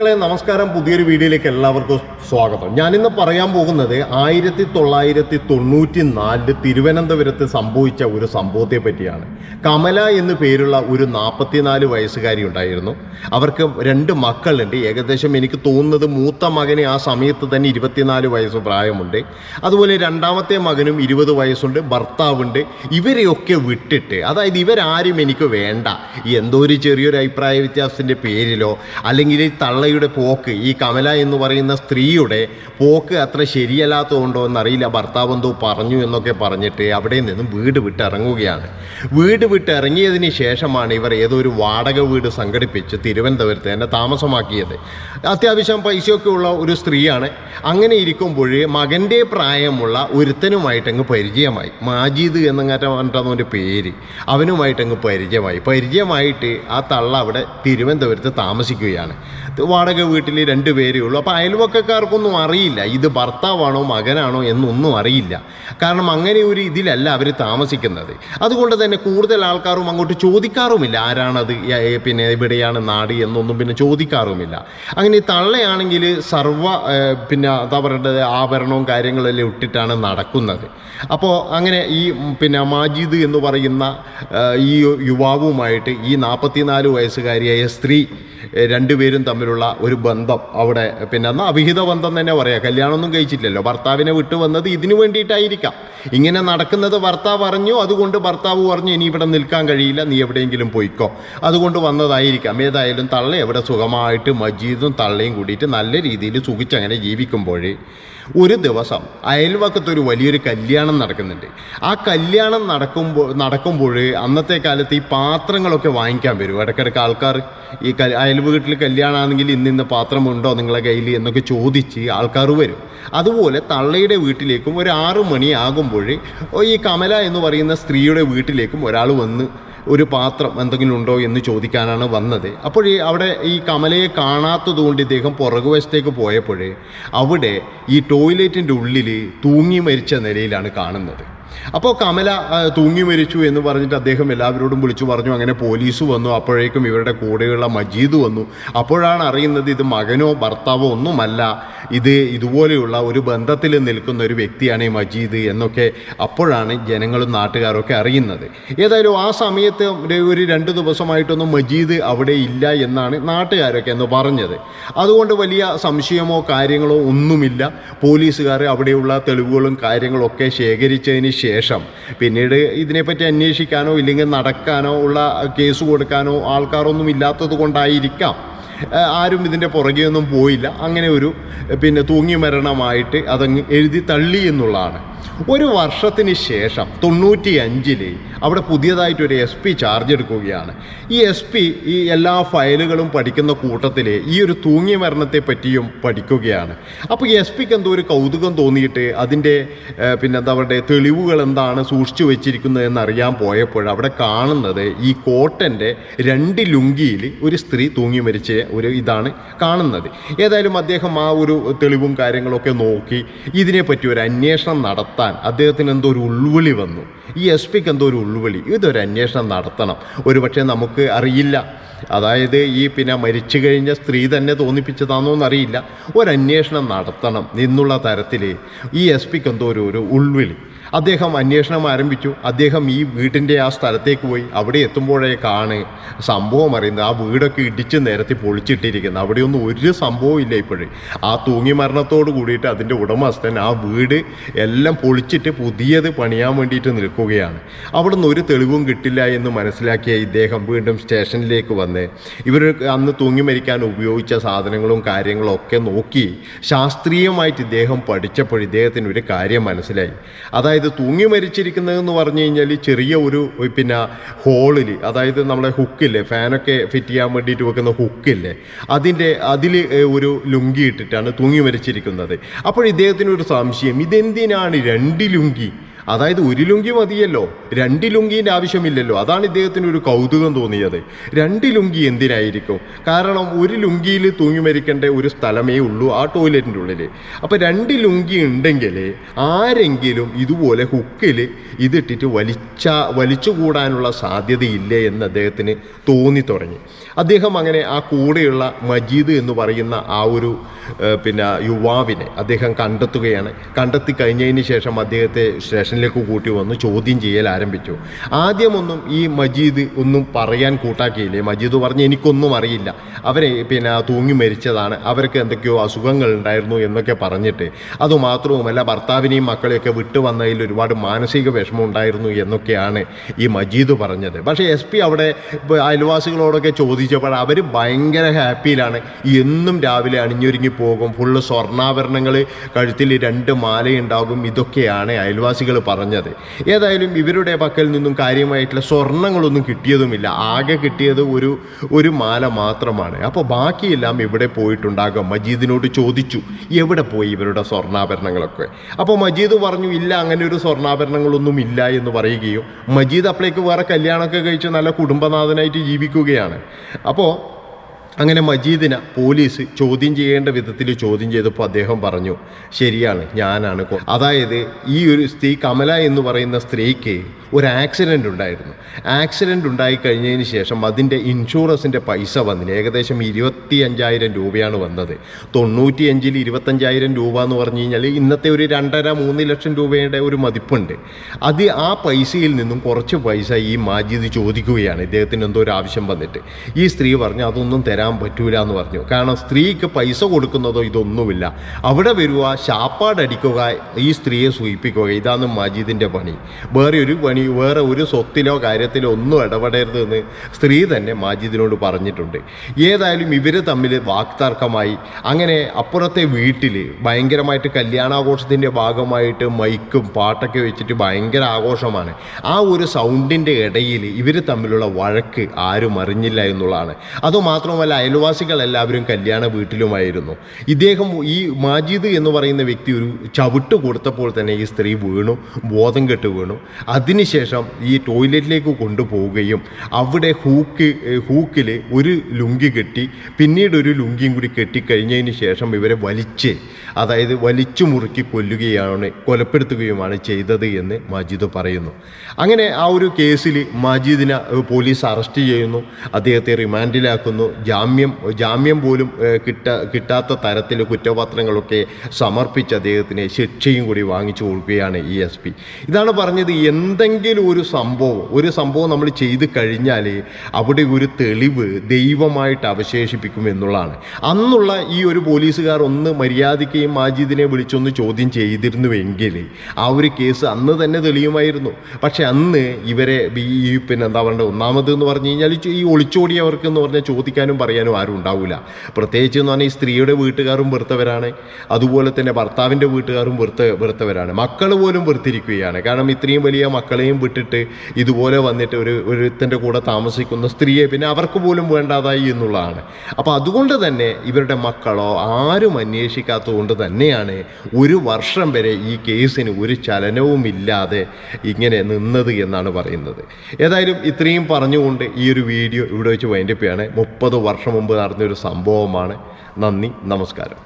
മക്കളെ നമസ്കാരം. പുതിയൊരു വീഡിയോയിലേക്ക് എല്ലാവർക്കും സ്വാഗതം. ഞാനിന്ന് പറയാൻ പോകുന്നത് ആയിരത്തി തൊള്ളായിരത്തി തൊണ്ണൂറ്റി നാലിൽ തിരുവനന്തപുരത്ത് സംഭവിച്ച ഒരു സംഭവത്തെ പറ്റിയാണ് കമല എന്നു പേരുള്ള ഒരു നാൽപ്പത്തിനാല് വയസ്സുകാരി ഉണ്ടായിരുന്നു. അവർക്ക് രണ്ട് മക്കളുണ്ട്. ഏകദേശം എനിക്ക് തോന്നുന്നത് മൂത്ത മകന് ആ സമയത്ത് തന്നെ ഇരുപത്തിനാല് വയസ്സ് പ്രായമുണ്ട്. അതുപോലെ രണ്ടാമത്തെ മകനും ഇരുപത് വയസ്സുണ്ട്. ഭർത്താവുണ്ട്. ഇവരെയൊക്കെ വിട്ടിട്ട് അതായത് ഇവരാരും എനിക്ക് വേണ്ട. എന്തോ ഒരു ചെറിയൊരു അഭിപ്രായ വ്യത്യാസത്തിന്റെ പേരിലോ അല്ലെങ്കിൽ ഈ തള്ളയുടെ പോക്ക് ഈ കമല എന്ന് പറയുന്ന സ്ത്രീയുടെ പോക്ക് അത്ര ശരിയല്ലാത്തതുകൊണ്ടോ എന്നറിയില്ല. ഭർത്താവ് എന്തോ പറഞ്ഞു എന്നൊക്കെ പറഞ്ഞിട്ട് അവിടെ നിന്നും വീട് വിട്ട് ഇറങ്ങുകയാണ് വീട് വിട്ട് ഇറങ്ങിയതിന് ശേഷമാണ് ഇവർ ഏതോ ഒരു വാടക വീട് സംഘടിപ്പിച്ച് തിരുവനന്തപുരത്ത് തന്നെ താമസമാക്കിയത്. അത്യാവശ്യം പൈസയൊക്കെ ഉള്ള ഒരു സ്ത്രീയാണ്. അങ്ങനെ ഇരിക്കുമ്പോൾ മകന്റെ പ്രായമുള്ള ഒരുത്തനുമായിട്ട് അങ്ങ് പരിചയമായി. മാജീദ് എന്നങ്ങാറ്റവന്റെ പേര്. അവനുമായിട്ട് അങ്ങ് പരിചയമായി. പരിചയമായിട്ട് ആ തള്ള അവിടെ തിരുവനന്തപുരത്ത് താമസിക്കുകയാണ്. വാടക വീട്ടിൽ രണ്ട് പേരേ ഉള്ളൂ. അപ്പോൾ അയൽവക്കക്കാർക്കൊന്നും അറിയില്ല. ഇത് ഭർത്താവാണോ മകനാണോ എന്നൊന്നും അറിയില്ല. കാരണം അങ്ങനെ ഒരു ഇതിലല്ല അവർ താമസിക്കുന്നത്. അതുകൊണ്ട് തന്നെ കൂടുതൽ ആൾക്കാരും അങ്ങോട്ട് ചോദിക്കാറുമില്ല. ആരാണത് പിന്നെ എവിടെയാണ് നാട് എന്നൊന്നും പിന്നെ ചോദിക്കാറുമില്ല. അങ്ങനെ ഈ തള്ളയാണെങ്കിൽ സർവ പിന്നെ എന്താ പറയേണ്ടത് ആഭരണവും കാര്യങ്ങളെല്ലാം ഇട്ടിട്ടാണ് നടക്കുന്നത്. അപ്പോൾ അങ്ങനെ ഈ പിന്നെ മാജീദ് എന്ന് പറയുന്ന ഈ യുവാവുമായിട്ട് ഈ നാൽപ്പത്തിനാല് വയസ്സുകാരിയായ സ്ത്രീ രണ്ടുപേരും തമ്മിലുള്ള ഒരു ബന്ധം അവിടെ. പിന്നെ എന്നാൽ അവിഹിത ബന്ധം തന്നെ പറയാം. കല്യാണമൊന്നും കഴിച്ചില്ലല്ലോ. ഭർത്താവിനെ വിട്ടു വന്നത് ഇതിനു വേണ്ടിയിട്ടായിരിക്കാം. ഇങ്ങനെ നടക്കുന്നത് ഭർത്താവ് അറിഞ്ഞു. അതുകൊണ്ട് ഭർത്താവ് പറഞ്ഞു ഇനി ഇവിടെ നിൽക്കാൻ കഴിയില്ല. നീ എവിടെയെങ്കിലും പോയിക്കോ. അതുകൊണ്ട് വന്നതായിരിക്കാം. ഏതായാലും തള്ള എവിടെ സുഖമായിട്ട് മജീദും തള്ളയും കൂടിയിട്ട് നല്ല രീതിയിൽ സുഖിച്ചങ്ങനെ ജീവിക്കുമ്പോൾ ഒരു ദിവസം അയൽവക്കത്ത് ഒരു വലിയൊരു കല്യാണം നടക്കുന്നുണ്ട്. ആ കല്യാണം നടക്കുമ്പോൾ നടക്കുമ്പോൾ അന്നത്തെ കാലത്ത് ഈ പാത്രങ്ങളൊക്കെ വാങ്ങിക്കാൻ വരും. ഇടയ്ക്കിടയ്ക്ക് ആൾക്കാർ ഈ കൽ അയൽ വീട്ടിൽ കല്യാണമാണെങ്കിൽ ഇന്ന് ഇന്ന് പാത്രമുണ്ടോ നിങ്ങളെ കയ്യിൽ എന്നൊക്കെ ചോദിച്ച് ആൾക്കാർ വരും. അതുപോലെ തള്ളയുടെ വീട്ടിലേക്കും ഒരു ആറ് മണിയാകുമ്പോൾ ഈ കമല എന്ന് പറയുന്ന സ്ത്രീയുടെ വീട്ടിലേക്കും ഒരാൾ വന്ന് ഒരു പാത്രം എന്തെങ്കിലും ഉണ്ടോ എന്ന് ചോദിക്കാനാണ് വന്നത്. അപ്പോൾ അവിടെ ഈ കമലയെ കാണാത്തത് കൊണ്ട് ഇദ്ദേഹം പുറകുവശത്തേക്ക് പോയപ്പോഴേ അവിടെ ഈ ടോയ്ലറ്റിന്റെ ഉള്ളിൽ തൂങ്ങി മരിച്ച നിലയിലാണ് കാണുന്നത്. അപ്പോൾ കമല തൂങ്ങി മരിച്ചു എന്ന് പറഞ്ഞിട്ട് അദ്ദേഹം എല്ലാവരോടും വിളിച്ചു പറഞ്ഞു. അങ്ങനെ പോലീസ് വന്നു. അപ്പോഴേക്കും ഇവരുടെ കൂടെയുള്ള മജീദ് വന്നു. അപ്പോഴാണ് അറിയുന്നത് ഇത് മകനോ ഭർത്താവോ ഒന്നുമല്ല. ഇത് ഇതുപോലെയുള്ള ഒരു ബന്ധത്തിൽ നിൽക്കുന്ന ഒരു വ്യക്തിയാണ് ഈ മജീദ് എന്നൊക്കെ അപ്പോഴാണ് ജനങ്ങളും നാട്ടുകാരൊക്കെ അറിയുന്നത്. ഏതായാലും ആ സമയത്ത് ഒരു രണ്ട് ദിവസമായിട്ടൊന്നും മജീദ് അവിടെ ഇല്ല എന്നാണ് നാട്ടുകാരൊക്കെ എന്ന് പറഞ്ഞത്. അതുകൊണ്ട് വലിയ സംശയമോ കാര്യങ്ങളോ ഒന്നുമില്ല. പോലീസുകാർ അവിടെയുള്ള തെളിവുകളും കാര്യങ്ങളൊക്കെ ശേഖരിച്ചതിന് ശേഷം. പിന്നീട് ഇതിനെപ്പറ്റി അന്വേഷിക്കാനോ ഇല്ലെങ്കിൽ നടക്കാനോ ഉള്ള കേസ് കൊടുക്കാനോ ആൾക്കാരൊന്നും ഇല്ലാത്തത് കൊണ്ടായിരിക്കാം ആരും ഇതിന്റെ പുറകെയൊന്നും പോയില്ല. അങ്ങനെ ഒരു പിന്നെ തൂങ്ങി മരണമായിട്ട് അതങ്ങ് എഴുതി തള്ളി എന്നുള്ളതാണ്. ഒരു വർഷത്തിന് ശേഷം തൊണ്ണൂറ്റി അഞ്ചിൽ അവിടെ പുതിയതായിട്ട് ഒരു എസ് പി ചാർജ് എടുക്കുകയാണ്. ഈ എസ് പി ഈ എല്ലാ ഫയലുകളും പഠിക്കുന്ന കൂട്ടത്തിൽ ഈ ഒരു തൂങ്ങിയ മരണത്തെ പറ്റിയും പഠിക്കുകയാണ്. അപ്പോൾ ഈ എസ് പിക്ക് എന്തോ ഒരു കൗതുകം തോന്നിയിട്ട് അതിന്റെ പിന്നെ എന്താ പറയുക തെളിവുകൾ എന്താണ് സൂക്ഷിച്ചു വെച്ചിരിക്കുന്നത് എന്നറിയാൻ പോയപ്പോൾ അവിടെ കാണുന്നത് ഈ കോട്ടന്റെ രണ്ട് ലുങ്കിയിൽ ഒരു സ്ത്രീ തൂങ്ങി മരിച്ച ഒരു ഇതാണ് കാണുന്നത്. ഏതായാലും അദ്ദേഹം ആ ഒരു തെളിവും കാര്യങ്ങളൊക്കെ നോക്കി ഇതിനെപ്പറ്റി ഒരു അന്വേഷണം നടത്താൻ അദ്ദേഹത്തിന് എന്തോ ഒരു ഉൾവിളി വന്നു. ഈ എസ് പിക്ക് എന്തോ ഒരു ഉൾവിളി. ഇതൊരു അന്വേഷണം നടത്തണം. ഒരുപക്ഷെ നമുക്ക് അറിയില്ല. അതായത് ഈ പിന്നെ മരിച്ചു കഴിഞ്ഞ സ്ത്രീ തന്നെ തോന്നിപ്പിച്ചതാണോ എന്നറിയില്ല. ഒരു അന്വേഷണം നടത്തണം എന്നുള്ള തരത്തിൽ ഈ എസ് പിക്ക് എന്തോ ഒരു ഒരു ഉൾവിളി. അദ്ദേഹം അന്വേഷണം ആരംഭിച്ചു. അദ്ദേഹം ഈ വീട്ടിന്റെ ആ സ്ഥലത്തേക്ക് പോയി. അവിടെ എത്തുമ്പോഴേ എത്തുമ്പോഴേക്കാണ് സംഭവം അറിയുന്നത്. ആ വീടൊക്കെ ഇടിച്ച് നിരത്തി പൊളിച്ചിട്ടിരിക്കുന്നത് അവിടെയൊന്നും ഒരു സംഭവം ഇല്ല ഇപ്പോഴേ. ആ തൂങ്ങി മരണത്തോട് കൂടിയിട്ട് അതിന്റെ ഉടമസ്ഥൻ ആ വീട് എല്ലാം പൊളിച്ചിട്ട് പുതിയത് പണിയാൻ വേണ്ടിയിട്ട് നിൽക്കുകയാണ്. അവിടെ നിന്ന് ഒരു തെളിവും കിട്ടില്ല എന്ന് മനസ്സിലാക്കിയ ഇദ്ദേഹം വീണ്ടും സ്റ്റേഷനിലേക്ക് വന്ന് ഇവർ അന്ന് തൂങ്ങി മരിക്കാൻ ഉപയോഗിച്ച സാധനങ്ങളും കാര്യങ്ങളും ഒക്കെ നോക്കി ശാസ്ത്രീയമായിട്ട് ഇദ്ദേഹം പഠിച്ചപ്പോൾ ഇദ്ദേഹത്തിന് ഒരു കാര്യം മനസ്സിലായി. അതായത് തൂങ്ങി മരിച്ചിരിക്കുന്നതെന്ന് പറഞ്ഞു കഴിഞ്ഞാൽ ചെറിയ ഒരു പിന്നെ ഹോളിൽ അതായത് നമ്മളെ ഹുക്കില്ലേ ഫാനൊക്കെ ഫിറ്റ് ചെയ്യാൻ വേണ്ടിയിട്ട് വെക്കുന്ന ഹുക്കില്ലേ അതിന്റെ അതിൽ ഒരു ലുങ്കി ഇട്ടിട്ടാണ് തൂങ്ങി മരിച്ചിരിക്കുന്നത്. അപ്പോൾ ഇദ്ദേഹത്തിനൊരു സംശയം ഇതെന്തിനാണ് രണ്ട് ലുങ്കി അതായത് ഒരു ലുങ്കി മതിയല്ലോ. രണ്ട് ലുങ്കീന്റെ ആവശ്യമില്ലല്ലോ. അതാണ് ഇദ്ദേഹത്തിന് ഒരു കൗതുകം തോന്നിയത്. രണ്ട് ലുങ്കി എന്തിനായിരിക്കും? കാരണം ഒരു ലുങ്കിയിൽ തൂങ്ങി മരിക്കേണ്ട ഒരു സ്ഥലമേ ഉള്ളൂ ആ ടോയ്ലറ്റിന്റെ ഉള്ളിൽ അപ്പോൾ രണ്ട് ലുങ്കി ഉണ്ടെങ്കിൽ ആരെങ്കിലും ഇതുപോലെ ഹുക്കിൽ ഇതിട്ടിട്ട് വലിച്ച വലിച്ചുകൂടാനുള്ള സാധ്യതയില്ലേ എന്ന് അദ്ദേഹത്തിന് തോന്നി തുടങ്ങി. അദ്ദേഹം അങ്ങനെ ആ കൂടെയുള്ള മജീദ് എന്ന് പറയുന്ന ആ ഒരു പിന്നെ യുവാവിനെ അദ്ദേഹം കണ്ടെത്തുകയാണ്. കണ്ടെത്തി കഴിഞ്ഞതിന് ശേഷം അദ്ദേഹത്തെ സ്റ്റേഷനിലേക്ക് കൂട്ടി വന്ന് ചോദ്യം ചെയ്യൽ ആരംഭിച്ചു. ആദ്യമൊന്നും ഈ മജീദ് ഒന്നും പറയാൻ കൂട്ടാക്കിയില്ലേ? മജീദ് പറഞ്ഞ് എനിക്കൊന്നും അറിയില്ല. അവരെ പിന്നെ തൂങ്ങി മരിച്ചതാണ്. അവർക്ക് എന്തൊക്കെയോ അസുഖങ്ങൾ ഉണ്ടായിരുന്നു എന്നൊക്കെ പറഞ്ഞിട്ട്. അതുമാത്രവുമല്ല ഭർത്താവിനെയും മക്കളെയൊക്കെ വിട്ടു വന്നതിൽ ഒരുപാട് മാനസിക വിഷമം ഉണ്ടായിരുന്നു എന്നൊക്കെയാണ് ഈ മജീദ് പറഞ്ഞത്. പക്ഷേ എസ് പി അവിടെ അയൽവാസികളോടൊക്കെ ചോദിച്ചപ്പോൾ അവർ ഭയങ്കര ഹാപ്പിയിലാണ്. എന്നും രാവിലെ അണിഞ്ഞൊരുങ്ങി പോകും. ഫുള്ള് സ്വർണാഭരണങ്ങൾ കഴുത്തിൽ രണ്ട് മാലയുണ്ടാകും. ഇതൊക്കെയാണ് അയൽവാസികൾ പറഞ്ഞത്. ഏതായാലും ഇവരുടെ പക്കൽ നിന്നും കാര്യമായിട്ടുള്ള സ്വർണങ്ങളൊന്നും കിട്ടിയതുമില്ല. ആകെ കിട്ടിയത് ഒരു ഒരു മാല മാത്രമാണ്. അപ്പോൾ ബാക്കിയെല്ലാം ഇവിടെ പോയിട്ടുണ്ടാകും? മജീദിനോട് ചോദിച്ചു. എവിടെ പോയി ഇവരുടെ സ്വർണാഭരണങ്ങളൊക്കെ? അപ്പോൾ മജീദ് പറഞ്ഞു ഇല്ല അങ്ങനെ ഒരു സ്വർണാഭരണങ്ങളൊന്നും ഇല്ല എന്ന് പറയുകയും മജീദ് അപ്പോഴേക്ക് വേറെ കല്യാണമൊക്കെ കഴിച്ച് നല്ല കുടുംബനാഥനായിട്ട് ജീവിക്കുകയാണ്. അപ്പോൾ അങ്ങനെ മജീദിനെ പോലീസ് ചോദ്യം ചെയ്യേണ്ട വിധത്തിൽ ചോദ്യം ചെയ്തപ്പോൾ അദ്ദേഹം പറഞ്ഞു ശരിയാണ് ഞാനാണ് കൊ-" അതായത് ഈ ഒരു സ്ത്രീ കമല എന്ന് പറയുന്ന സ്ത്രീക്ക് ഒരു ആക്സിഡന്റ് ഉണ്ടായിരുന്നു. ആക്സിഡന്റ് ഉണ്ടായി കഴിഞ്ഞതിന് ശേഷം അതിന്റെ ഇൻഷുറൻസിന്റെ പൈസ വന്നിന്. ഏകദേശം ഇരുപത്തി അഞ്ചായിരം രൂപയാണ് വന്നത്. തൊണ്ണൂറ്റി അഞ്ചിൽ ഇരുപത്തഞ്ചായിരം രൂപ എന്ന് പറഞ്ഞു കഴിഞ്ഞാൽ ഇന്നത്തെ ഒരു രണ്ടര മൂന്ന് ലക്ഷം രൂപയുടെ ഒരു മതിപ്പുണ്ട്. അത് ആ പൈസയിൽ നിന്നും കുറച്ച് പൈസ ഈ മാജിദ് ചോദിക്കുകയാണ്. ഇദ്ദേഹത്തിന് എന്തോ ഒരു ആവശ്യം വന്നിട്ട്. ഈ സ്ത്രീ പറഞ്ഞു അതൊന്നും തരാൻ പറ്റൂല എന്ന് പറഞ്ഞു. കാരണം സ്ത്രീക്ക് പൈസ കൊടുക്കുന്നതോ ഇതൊന്നുമില്ല. അവിടെ വരിക ശാപ്പാടടിക്കുക ഈ സ്ത്രീയെ സൂചിപ്പിക്കുക ഇതാണ് മജീദിന്റെ പണി. വേറെ ഒരു പണി വേറെ ഒരു സ്വത്തിലോ കാര്യത്തിലോ ഒന്നും ഇടപെടരുതെന്ന് സ്ത്രീ തന്നെ മാജിദിനോട് പറഞ്ഞിട്ടുണ്ട്. ഏതായാലും ഇവർ തമ്മിൽ വാക്തർക്കമായി. അങ്ങനെ അപ്പുറത്തെ വീട്ടിൽ ഭയങ്കരമായിട്ട് കല്യാണാഘോഷത്തിന്റെ ഭാഗമായിട്ട് മൈക്കും പാട്ടൊക്കെ വെച്ചിട്ട് ഭയങ്കര ആഘോഷമാണ്. ആ ഒരു സൗണ്ടിന്റെ ഇടയിൽ ഇവർ തമ്മിലുള്ള വഴക്ക് ആരും അറിഞ്ഞില്ല എന്നുള്ളതാണ്. അതുമാത്രമല്ല അയൽവാസികൾ എല്ലാവരും കല്യാണ വീട്ടിലുമായിരുന്നു. ഇദ്ദേഹം ഈ മാജിദ് എന്ന് പറയുന്ന വ്യക്തി ഒരു ചവിട്ട് കൊടുത്തപ്പോൾ തന്നെ ഈ സ്ത്രീ വീണു ബോധം കെട്ട് വീണു. അതിനുശേഷം ഈ ടോയ്ലറ്റിലേക്ക് കൊണ്ടുപോവുകയും അവിടെ ഹൂക്ക് ഹൂക്കിൽ ഒരു ലുങ്കി കെട്ടി പിന്നീട് ഒരു ലുങ്കിയും കൂടി കെട്ടിക്കഴിഞ്ഞതിന് ശേഷം ഇവരെ വലിച്ച് അതായത് വലിച്ചു മുറുക്കി കൊല്ലുകയാണ് കൊലപ്പെടുത്തുകയുമാണ് ചെയ്തത് എന്ന് മജീദ് പറയുന്നു. അങ്ങനെ ആ ഒരു കേസിൽ മജീദിനെ പോലീസ് അറസ്റ്റ് ചെയ്യുന്നു. അദ്ദേഹത്തെ റിമാൻഡിലാക്കുന്നു. ജാമ്യം ജാമ്യം പോലും കിട്ട കിട്ടാത്ത തരത്തിൽ കുറ്റപത്രങ്ങളൊക്കെ സമർപ്പിച്ച് അദ്ദേഹത്തിന് ശിക്ഷയും കൂടി വാങ്ങിച്ചു കൊടുക്കുകയാണ് ഈ എസ് പി. ഇതാണ് പറഞ്ഞത് എന്തെങ്കിലും ഒരു സംഭവം ഒരു സംഭവം നമ്മൾ ചെയ്തു കഴിഞ്ഞാൽ അവിടെ ഒരു തെളിവ് ദൈവമായിട്ട് അവശേഷിപ്പിക്കും എന്നുള്ളതാണ്. അന്നുള്ള ഈ ഒരു പോലീസുകാർ ഒന്ന് മര്യാദയ്ക്ക് മാജിദിനെ വിളിച്ചൊന്ന് ചോദ്യം ചെയ്തിരുന്നുവെങ്കിൽ ആ ഒരു കേസ് അന്ന് തന്നെ തെളിയുമായിരുന്നു. പക്ഷേ അന്ന് ഇവരെ ഈ പിന്നെ എന്താ പറയുക ഒന്നാമത് എന്ന് പറഞ്ഞു കഴിഞ്ഞാൽ ഈ ഒളിച്ചോടിയവർക്ക് എന്ന് പറഞ്ഞാൽ ചോദിക്കാനും പറയാനും ആരും ഉണ്ടാവില്ല പ്രത്യേകിച്ച് എന്ന് പറഞ്ഞാൽ ഈ സ്ത്രീയുടെ വീട്ടുകാരും വെറുത്തവരാണ്. അതുപോലെ തന്നെ ഭർത്താവിന്റെ വീട്ടുകാരും വെറുത്ത വെറുത്തവരാണ്. മക്കൾ പോലും വെറുത്തിരിക്കുകയാണ്. കാരണം ഇത്രയും വലിയ മക്കളെയും വിട്ടിട്ട് ഇതുപോലെ വന്നിട്ട് ഒരു ഒരുത്തന്റെ കൂടെ താമസിക്കുന്ന സ്ത്രീയെ പിന്നെ അവർക്ക് പോലും വേണ്ടാതായി എന്നുള്ളതാണ്. അപ്പോൾ അതുകൊണ്ട് തന്നെ ഇവരുടെ മക്കളോ ആരും അന്വേഷിക്കാത്തതുകൊണ്ട് തന്നെയാണ് ഒരു വർഷം വരെ ഈ കേസിന് ഒരു ചലനവും ഇല്ലാതെ ഇങ്ങനെ നിന്നത് എന്നാണ് പറയുന്നത്. ഏതായാലും ഇത്രയും പറഞ്ഞുകൊണ്ട് ഈ ഒരു വീഡിയോ ഇവിടെ വെച്ച് വൈൻഡപ്പ് ചെയ്യാണ്. മുപ്പത് വർഷം മുമ്പ് നടന്നൊരു സംഭവമാണ് നന്ദി നമസ്കാരം.